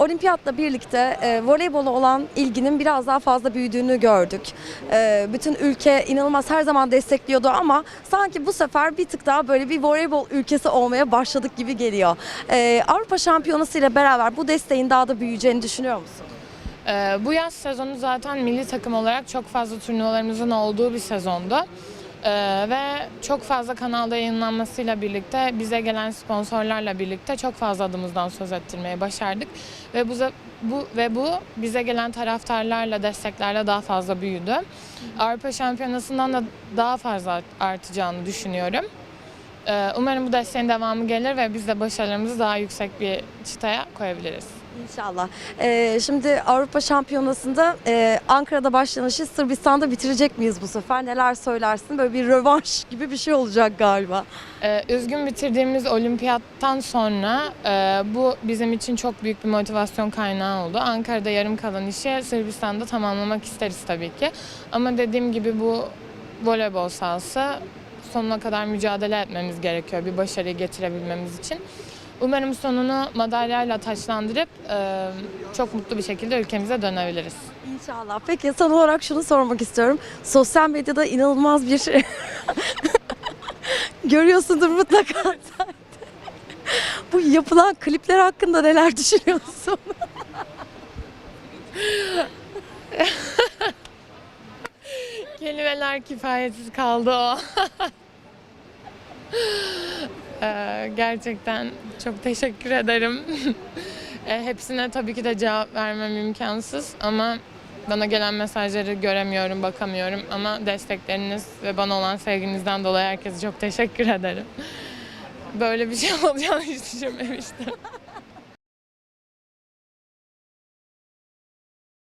olimpiyatla birlikte e, voleybola olan ilginin biraz daha fazla büyüdüğünü gördük. E, bütün ülke inanılmaz her zaman destekliyordu ama sanki bu sefer bir tık daha böyle bir voleybol ülkesi olmaya başladık gibi geliyor. E, Avrupa Şampiyonası ile beraber bu desteğin daha da büyüyeceğini düşünüyor musun? Ee, bu yaz sezonu zaten milli takım olarak çok fazla turnuvalarımızın olduğu bir sezondu. Ee, ve çok fazla kanalda yayınlanmasıyla birlikte bize gelen sponsorlarla birlikte çok fazla adımızdan söz ettirmeyi başardık ve bu bu ve bu bize gelen taraftarlarla desteklerle daha fazla büyüdü. Avrupa Şampiyonası'ndan da daha fazla artacağını düşünüyorum. Ee, umarım bu desteğin devamı gelir ve biz de başarılarımızı daha yüksek bir çıtaya koyabiliriz. İnşallah. Ee, şimdi Avrupa Şampiyonası'nda e, Ankara'da başlayan işi Sırbistan'da bitirecek miyiz bu sefer? Neler söylersin? Böyle bir rövanş gibi bir şey olacak galiba. Ee, üzgün bitirdiğimiz olimpiyattan sonra e, bu bizim için çok büyük bir motivasyon kaynağı oldu. Ankara'da yarım kalan işi Sırbistan'da tamamlamak isteriz tabii ki. Ama dediğim gibi bu voleybol sahası sonuna kadar mücadele etmemiz gerekiyor bir başarıyı getirebilmemiz için. Umarım sonunu madalyayla taçlandırıp e, çok mutlu bir şekilde ülkemize dönebiliriz. İnşallah. Peki son olarak şunu sormak istiyorum. Sosyal medyada inanılmaz bir görüyorsundur mutlaka. bu yapılan klipler hakkında neler düşünüyorsun? Kelimeler kifayetsiz kaldı o. Ee, gerçekten çok teşekkür ederim. Ee, hepsine tabii ki de cevap vermem imkansız ama bana gelen mesajları göremiyorum, bakamıyorum ama destekleriniz ve bana olan sevginizden dolayı herkese çok teşekkür ederim. Böyle bir şey olacağını hiç düşünmemiştim.